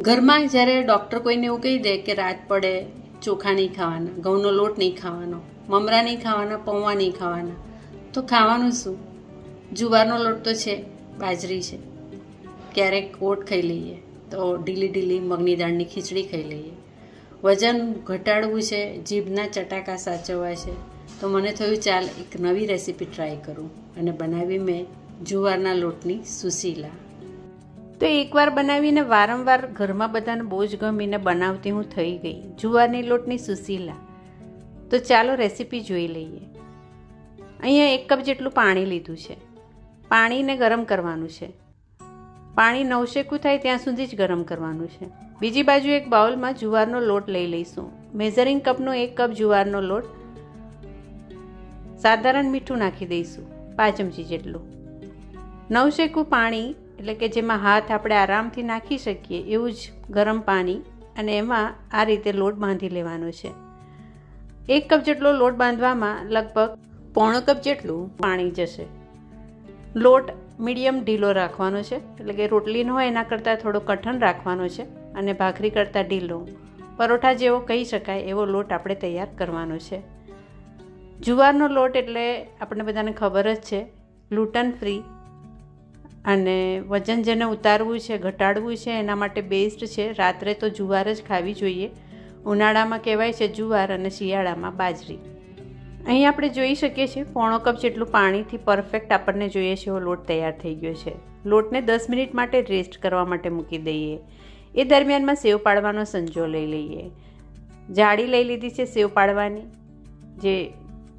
ઘરમાં જ્યારે ડૉક્ટર કોઈને એવું કહી દે કે રાત પડે, ચોખા નહીં ખાવાના, ઘઉંનો લોટ નહીં ખાવાનો, મમરા નહીં ખાવાના, પૌવા નહીં ખાવાના, તો ખાવાનું શું? જુવારનો લોટ તો છે, બાજરી છે. ક્યારેક ઓટ ખાઈ લઈએ, તો ઢીલી ઢીલી મગની દાળની ખીચડી ખાઈ લઈએ. વજન ઘટાડવું છે, જીભના ચટાકા સાચવવા છે, તો મને થયું ચાલ એક નવી રેસીપી ટ્રાય કરું અને બનાવી મેં જુવારના લોટની સુશીલા. તો એકવાર બનાવીને વારંવાર ઘરમાં બધાને બહુ જ ગમીને બનાવતી હું થઈ ગઈ. જુવારની લોટની સુશીલા. તો ચાલો રેસીપી જોઈ લઈએ. અહીંયા એક કપ જેટલું પાણી લીધું છે. પાણીને ગરમ કરવાનું છે. પાણી નવશેકું થાય ત્યાં સુધી જ ગરમ કરવાનું છે. બીજી બાજુ એક બાઉલમાં જુવારનો લોટ લઈ લઈશું. મેઝરિંગ કપનો એક કપ જુવારનો લોટ સાધારણ મીઠું નાખી દઈશું. પાંચ ચમચી જેટલું. નવશેકું પાણી એટલે કે જેમાં હાથ આપણે આરામથી નાખી શકીએ એવું જ ગરમ પાણી અને એમાં આ રીતે લોટ બાંધી લેવાનો છે. એક કપ જેટલો લોટ બાંધવામાં લગભગ પોણો કપ જેટલું પાણી જશે. લોટ મીડિયમ ઢીલો રાખવાનો છે, એટલે કે રોટલીનો હોય એના કરતાં થોડો કઠણ રાખવાનો છે અને ભાખરી કરતાં ઢીલો. પરોઠા જેવો કહી શકાય એવો લોટ આપણે તૈયાર કરવાનો છે. જુવારનો લોટ એટલે આપણને બધાને ખબર જ છે ગ્લુટન ફ્રી અને વજન જેને ઉતારવું છે, ઘટાડવું છે, એના માટે બેસ્ટ છે. રાત્રે તો જુવાર જ ખાવી જોઈએ. ઉનાળામાં કહેવાય છે જુવાર અને શિયાળામાં બાજરી. અહીં આપણે જોઈ શકીએ છીએ પોણો કપ જેટલું પાણીથી પરફેક્ટ આપણને જોઈએ છે એવો લોટ તૈયાર થઈ ગયો છે. લોટને દસ મિનિટ માટે રેસ્ટ કરવા માટે મૂકી દઈએ. એ દરમિયાનમાં સેવ પાડવાનો સંજો લઈ લઈએ. જાળી લઈ લીધી છે સેવ પાડવાની. જે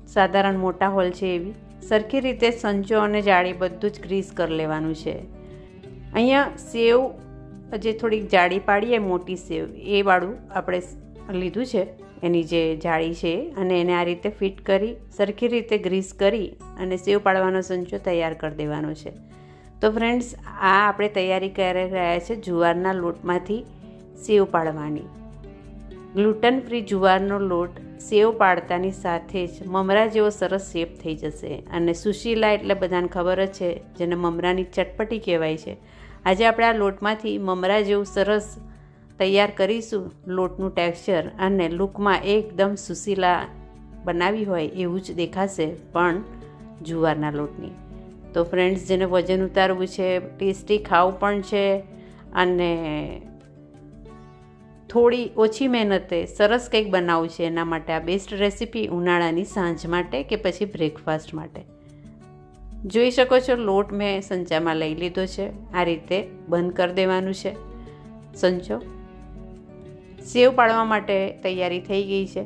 સાધારણ મોટા હોલ છે એવી. સરખી રીતે સંચો અને જાળી બધું જ ગ્રીસ કરી લેવાનું છે. અહીંયા સેવ, જે થોડીક જાળી પાડીએ, મોટી સેવ, એ વાળું આપણે લીધું છે. એની જે જાળી છે અને એને આ રીતે ફિટ કરી, સરખી રીતે ગ્રીસ કરી અને સેવ પાડવાનો સંચો તૈયાર કરી દેવાનો છે. તો ફ્રેન્ડ્સ, આ આપણે તૈયારી કરી રહ્યા છે જુવારના લોટમાંથી સેવ પાડવાની. ગ્લુટન ફ્રી જુવારનો લોટ સેવ પાડતાની સાથે જ મમરા જેવો સરસ શેપ થઈ જશે. અને સુશીલા એટલે બધાને ખબર જ છે, જેને મમરાની ચટપટી કહેવાય છે. આજે આપણે આ લોટમાંથી મમરા જેવું સરસ તૈયાર કરીશું લોટનું ટેક્સચર અને લૂકમાં એકદમ સુશીલા બનાવી હોય એવું જ દેખાશે પણ જુવારના લોટની. તો ફ્રેન્ડ્સ જેને વજન ઉતારવું છે, ટેસ્ટી ખાવું પણ છે અને થોડી ઓછી મહેનતે સરસ કંઈક બનાવવું છે એના માટે આ બેસ્ટ રેસીપી ઉનાળાની સાંજ માટે કે પછી બ્રેકફાસ્ટ માટે. જોઈ શકો છો લોટ મેં સંચામાં લઈ લીધો છે. આ રીતે બંધ કરી દેવાનું છે. સંચો સેવ પાડવા માટે તૈયારી થઈ ગઈ છે.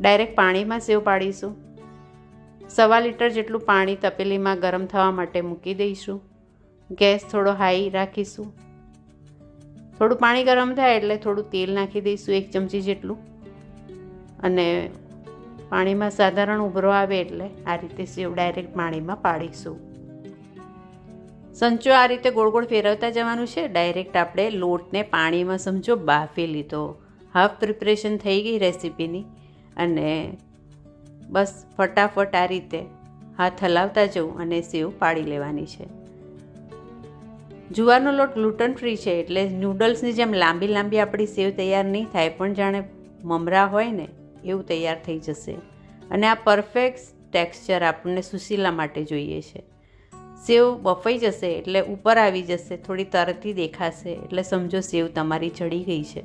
ડાયરેક્ટ પાણીમાં સેવ પાડીશું. સવા લીટર જેટલું પાણી તપેલીમાં ગરમ થવા માટે મૂકી દઈશું. ગેસ થોડો હાઈ રાખીશું. થોડું પાણી ગરમ થાય એટલે થોડું તેલ નાખી દઈશું એક ચમચી જેટલું. અને પાણીમાં સાધારણ ઉભરો આવે એટલે આ રીતે સેવ ડાયરેક્ટ પાણીમાં પાડીશું. સંચો આ રીતે ગોળ ગોળ ફેરવતા જવાનું છે. ડાયરેક્ટ આપણે લોટને પાણીમાં સમજો બાફી લીધો. હાફ પ્રિપરેશન થઈ ગઈ રેસીપીની. અને બસ ફટાફટ આ રીતે હાથ હલાવતા જવું અને સેવ પાડી લેવાની છે. જુવારનો લોટ ગ્લુટન ફ્રી છે એટલે નૂડલ્સની જેમ લાંબી લાંબી આપણી સેવ તૈયાર નહીં થાય, પણ જાણે મમરા હોય ને, એવું તૈયાર થઈ જશે. અને આ પરફેક્ટ ટેક્સચર આપણને સુશીલા માટે જોઈએ છે. સેવ બફાઈ જશે એટલે ઉપર આવી જશે, થોડી તરતી દેખાશે, એટલે સમજો સેવ તમારી ચડી ગઈ છે.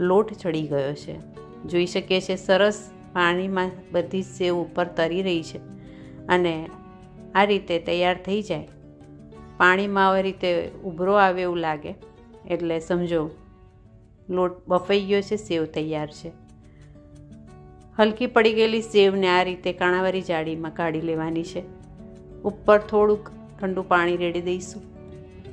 લોટ ચડી ગયો છે. જોઈ શકીએ છીએ સરસ પાણીમાં બધી સેવ ઉપર તરી રહી છે. અને આ રીતે તૈયાર થઈ જાય. પાણીમાં આવી રીતે ઉભરો આવે એવું લાગે. એટલે સમજો, લોટ બફાઈ ગયો છે, સેવ તૈયાર છે. હલકી પડી ગયેલી સેવને આ રીતે કાણાવાળી જાળીમાં કાઢી લેવાની છે. ઉપર થોડુંક ઠંડુ પાણી રેડી દઈશું.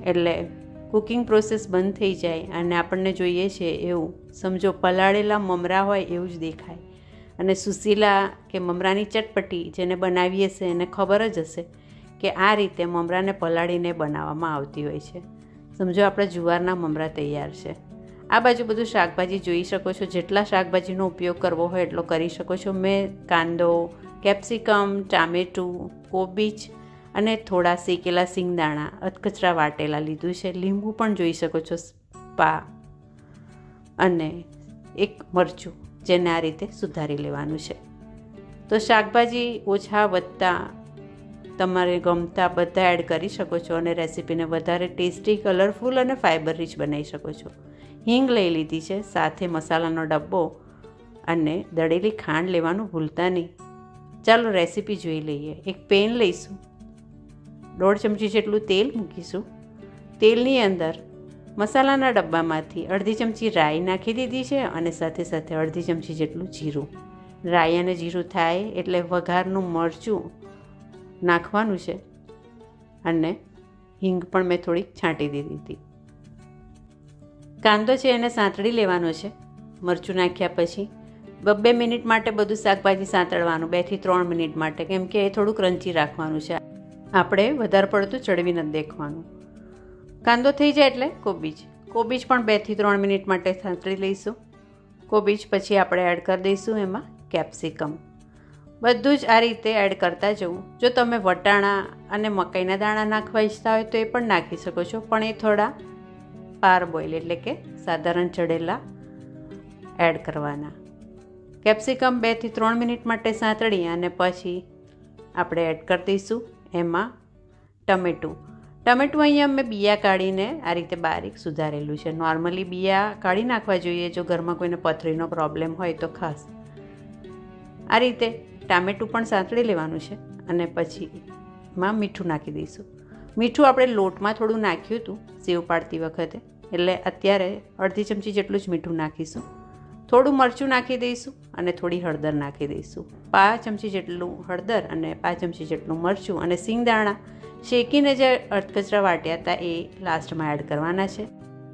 એટલે કુકિંગ પ્રોસેસ બંધ થઈ જાય અને આપણને જોઈએ છે એવું, સમજો, પલાળેલા મમરા હોય એવું જ દેખાય. અને સુશીલા કે મમરાની ચટપટી જેને બનાવીએ છે એને ખબર જ હશે. કે આ રીતે મમરાને પલાળીને બનાવવામાં આવતી હોય છે. સમજો, આપણે જુવારના મમરા તૈયાર છે. આ બાજુ બધું શાકભાજી જોઈ શકો છો. જેટલા શાકભાજીનો ઉપયોગ કરવો હોય એટલો કરી શકો છો. મેં કાંદો, કેપ્સિકમ, ટામેટું, કોબીજ અને થોડા શેકેલા સિંગદાણા, અધકચરા વાટેલા લીધું છે. લીંબુ પણ જોઈ શકો છો. પા અને એક મરચું જેને આ રીતે સુધારી લેવાનું છે. તો શાકભાજી ઓછા વધતા તમારે ગમતા બધા એડ કરી શકો છો અને રેસીપીને વધારે ટેસ્ટી કલરફુલ અને ફાઇબર રીચ બનાવી શકો છો. હિંગ લઈ લીધી છે, સાથે મસાલાનો ડબ્બો અને દળેલી ખાંડ લેવાનું ભૂલતા નહીં. ચાલો રેસીપી જોઈ લઈએ. એક પેન લઈશું. દોઢ ચમચી જેટલું તેલ મૂકીશું. તેલની અંદર મસાલાના ડબ્બામાંથી અડધી ચમચી રાઈ નાખી દીધી છે અને સાથે સાથે અડધી ચમચી જેટલું જીરું. રાઈ અને જીરું થાય એટલે વઘારનું મરચું નાખવાનું છે. અને હિંગ પણ મેં થોડીક છાંટી દીધી હતી. કાંદો છે એને સાંતળી લેવાનો છે. મરચું નાખ્યા પછી બબ્બે મિનિટ માટે બધું શાકભાજી સાંતળવાનું બેથી ત્રણ મિનિટ માટે, કેમ કે એ થોડું ક્રંચી રાખવાનું છે. આપણે વધારે પડતું ચડવી નથી દેખવાનું. કાંદો થઈ જાય એટલે કોબીજ. કોબીજ પણ બેથી ત્રણ મિનિટ માટે સાંતળી લઈશું. કોબીજ પછી આપણે એડ કરી દઈશું એમાં કેપ્સિકમ બધું જ આ રીતે એડ કરતા જવું. જો તમે વટાણા અને મકાઈના દાણા નાખવા ઈચ્છતા હોય તો એ પણ નાખી શકો છો, પણ એ થોડા પાર બોઇલ એટલે કે સાધારણ ચડેલા એડ કરવાના. કેપ્સિકમ બેથી ત્રણ મિનિટ માટે સાંતળી અને પછી આપણે એડ કરી દઈશું એમાં ટમેટું. ટમેટું અહીંયા મેં બિયા કાઢીને આ રીતે બારીક સુધારેલું છે. નોર્મલી બિયા કાઢી નાખવા જોઈએ જો ઘરમાં કોઈને પથરીનો પ્રોબ્લેમ હોય તો ખાસ. આ રીતે ટામેટું પણ સાંતળી લેવાનું છે અને પછી માં મીઠું નાખી દઈશું. મીઠું આપણે લોટમાં થોડું નાખ્યું હતું, સેવ પાડતી વખતે. એટલે અત્યારે અડધી ચમચી જેટલું જ મીઠું નાખીશું. થોડું મરચું નાખી દઈશું અને થોડી હળદર નાખી દઈશું. પાંચ ચમચી જેટલું હળદર અને પાંચ ચમચી જેટલું મરચું અને સિંગદાણા. શેકીને જે અડકચરા વાટ્યા હતા એ લાસ્ટમાં એડ કરવાના છે.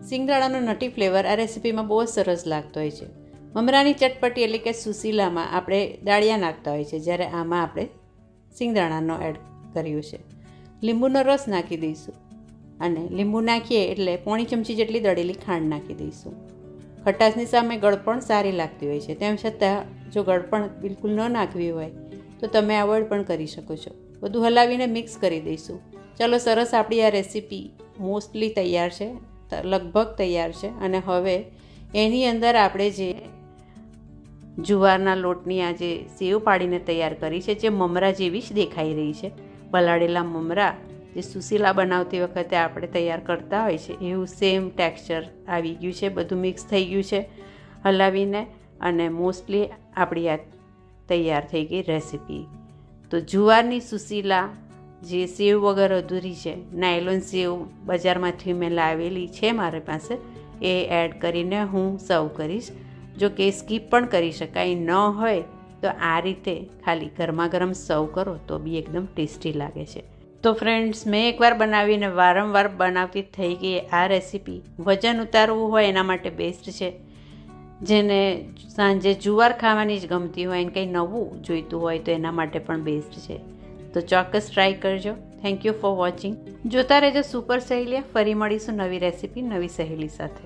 સિંગદાણાનો નટી ફ્લેવર આ રેસીપીમાં બહુ જ સરસ લાગતો હોય છે. મમરાની ચટપટી એટલે કે સુશીલામાં આપણે દાળિયા નાખતા હોય છે, જ્યારે આમાં આપણે સિંગદાણાનો એડ કર્યું છે. લીંબુનો રસ નાખી દઈશું અને લીંબુ નાખીએ એટલે પોણી ચમચી જેટલી દળેલી ખાંડ નાખી દઈશું. ખટાશની સામે ગળપણ સારી લાગતી હોય છે, તેમ છતાં જો ગળપણ બિલકુલ ન નાખવી હોય, તો તમે અવોઇડ પણ કરી શકો છો. બધું હલાવીને મિક્સ કરી દઈશું. ચલો, સરસ આપણી આ રેસીપી મોસ્ટલી તૈયાર છે લગભગ તૈયાર છે. અને હવે એની અંદર આપણે જે જુવારના લોટની આ જે સેવ પાડીને તૈયાર કરી છે, જે મમરા જેવી જ દેખાઈ રહી છે. પલાળેલા મમરા જે સુશીલા બનાવતી વખતે આપણે તૈયાર કરતા હોય છે, એવું સેમ ટેક્સચર આવી ગયું છે, બધું મિક્સ થઈ ગયું છે. હલાવીને અને મોસ્ટલી આપણી આ તૈયાર થઈ ગઈ રેસીપી તો જુવારની સુશીલા જે સેવ વગર અધૂરી છે નાયલોન સેવ બજારમાંથી મેં લાવેલી છે મારી પાસે, એ એડ કરીને હું સર્વ કરીશ. જો કે સ્કીપ પણ કરી શકાય, ન હોય તો આ રીતે ખાલી ગરમા ગરમ સર્વ કરો તો બી એકદમ ટેસ્ટી લાગે છે. તો ફ્રેન્ડ્સ, મેં એકવાર બનાવીને વારંવાર બનાવતી થઈ ગઈ આ રેસીપી. વજન ઉતારવું હોય એના માટે બેસ્ટ છે. જેને સાંજે જુવાર ખાવાની જ ગમતી હોય અને કંઈ નવું જોઈતું હોય તો એના માટે પણ બેસ્ટ છે. તો ચોક્કસ ટ્રાય કરજો. થેન્ક યુ ફોર વોચિંગ જોતા રહેજો સુપર સહેલિયા ફરી મળીશું નવી રેસીપી, નવી સહેલી સાથે.